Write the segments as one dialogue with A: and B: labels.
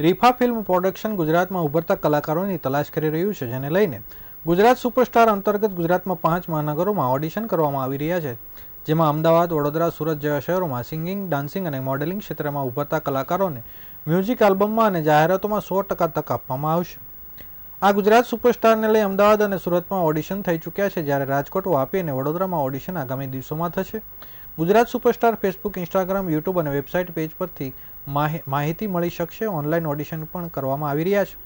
A: રીફા film production ગુજરાતમાં ઉભરતા કલાકારોની તલાશ કરી રહ્યું છે, જેને લઈને ગુજરાત સુપરસ્ટાર અંતર્ગત ગુજરાતમાં પાંચ મહાનગરોમાં ઓડિશન કરવામાં આવી રહ્યા છે. જેમાં અમદાવાદ, વડોદરા, સુરત જેવા શહેરોમાં સિંગિંગ, ડાન્સિંગ અને મોડેલિંગ ક્ષેત્રમાં ઉભરતા કલાકારોને મ્યુઝિક આલ્બમમાં અને જાહેરાતોમાં સો ટકા તક આપવામાં આવશે. આ ગુજરાત સુપરસ્ટારને લઈ અમદાવાદ અને સુરતમાં ઓડિશન થઈ ચૂક્યા છે, જ્યારે રાજકોટ, વાપી અને વડોદરામાં ઓડિશન આગામી દિવસોમાં થશે. Gujarat superstar Facebook, Instagram, YouTube અને વેબસાઇટ પેજ પરથી માહિ- માહિતી મળી શકશે ઓનલાઈન ઓડિશન પણ કરવામાં આવી રહ્યા છે.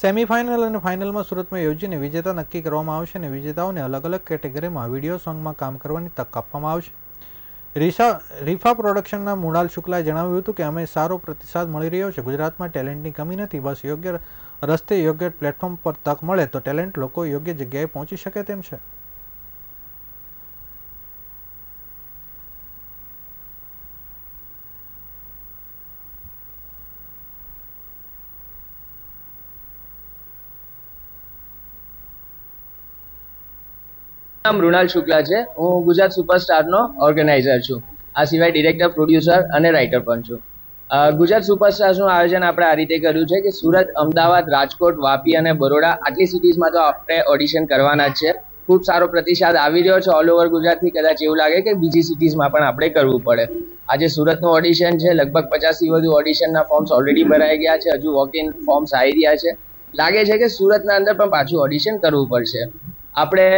A: સેમીફાઇનલ અને ફાઇનલમાં સુરતમાં યોજીને વિજેતા નક્કી કરવામાં આવશે અને વિજેતાઓને અલગ અલગ કેટેગરીમાં વીડિયો સોંગમાં કામ કરવાની તક આપવામાં આવશે. રીસા, રીફા પ્રોડક્શનના મૃણાલ શુક્લાએ જણાવ્યું હતું કે, અમે સારો પ્રતિસાદ મળી રહ્યો છે. ગુજરાતમાં ટેલેન્ટની કમી નથી. બસ યોગ્ય રસ્તે યોગ્ય પ્લેટફોર્મ પર તક મળે તો ટેલેન્ટ લોકો યોગ્ય જગ્યાએ પહોંચી શકે તેમ છે.
B: નામ મૃણાલ શુક્લા છે. હું ગુજરાત સુપરસ્ટારનો ઓર્ગેનાઇઝર છું. આ સિવાય ડિરેક્ટર પ્રોડ્યુસર અને રાઇટર પણ છું. ગુજરાત સુપરસ્ટાર્સનું આયોજન આપણે આ રીતે કર્યું છે કે સુરત, અમદાવાદ, રાજકોટ, વાપી અને બરોડા આટલી સિટીઝમાં તો આપણે ઓડિશન કરવાના જ છે. ખૂબ સારો પ્રતિસાદ આવી રહ્યો છે ઓલ ઓવર ગુજરાતથી. કદાચ એવું લાગે કે બીજી સિટીઝમાં પણ આપણે કરવું પડે. આજે સુરતનું ઓડિશન છે. લગભગ પચાસથી વધુ ઓડિશનના ફોર્મ્સ ઓલરેડી ભરાઈ ગયા છે. હજુ વોક ઇન ફોર્મ્સ આવી રહ્યા છે. લાગે છે કે સુરતના અંદર પણ પાછું ઓડિશન કરવું પડશે. આપણે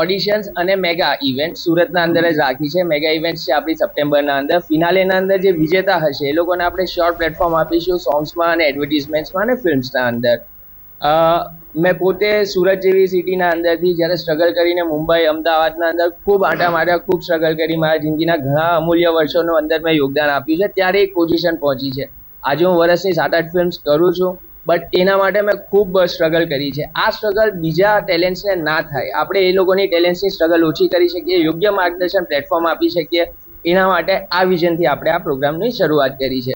B: ઓડિશન્સ અને મેગા ઇવેન્ટ સુરતના અંદર જ રાખી છે. મેગા ઇવેન્ટ છે આપણી સપ્ટેમ્બરના અંદર. ફિનાલેના અંદર જે વિજેતા હશે, એ લોકોને આપણે શોર્ટ પ્લેટફોર્મ આપીશું સોંગ્સમાં અને એડવર્ટિઝમેન્ટ્સમાં અને ફિલ્મ્સના અંદર. મેં પોતે સુરત જેવી સિટીના અંદરથી જ્યારે સ્ટ્રગલ કરીને મુંબઈ, અમદાવાદના અંદર ખૂબ આંટા માર્યા, ખૂબ સ્ટ્રગલ કરી મારા જિંદગીના ઘણા અમૂલ્ય વર્ષોનું અંદર મેં યોગદાન આપ્યું છે. ત્યારે એક પોઝિશન પહોંચી છે. આજે હું વર્ષની સાત આઠ ફિલ્મ્સ કરું છું. બટ એના માટે મેં ખૂબ સ્ટ્રગલ કરી છે. આ સ્ટ્રગલ બીજા ટેલેન્ટ્સને ના થાય. આપણે એ લોકોની ટેલેન્ટ્સની સ્ટ્રગલ ઓછી કરી શકીએ, યોગ્ય માર્ગદર્શન પ્લેટફોર્મ આપી શકીએ. એના માટે આ વિઝનથી આપણે આ પ્રોગ્રામની શરૂઆત કરી છે.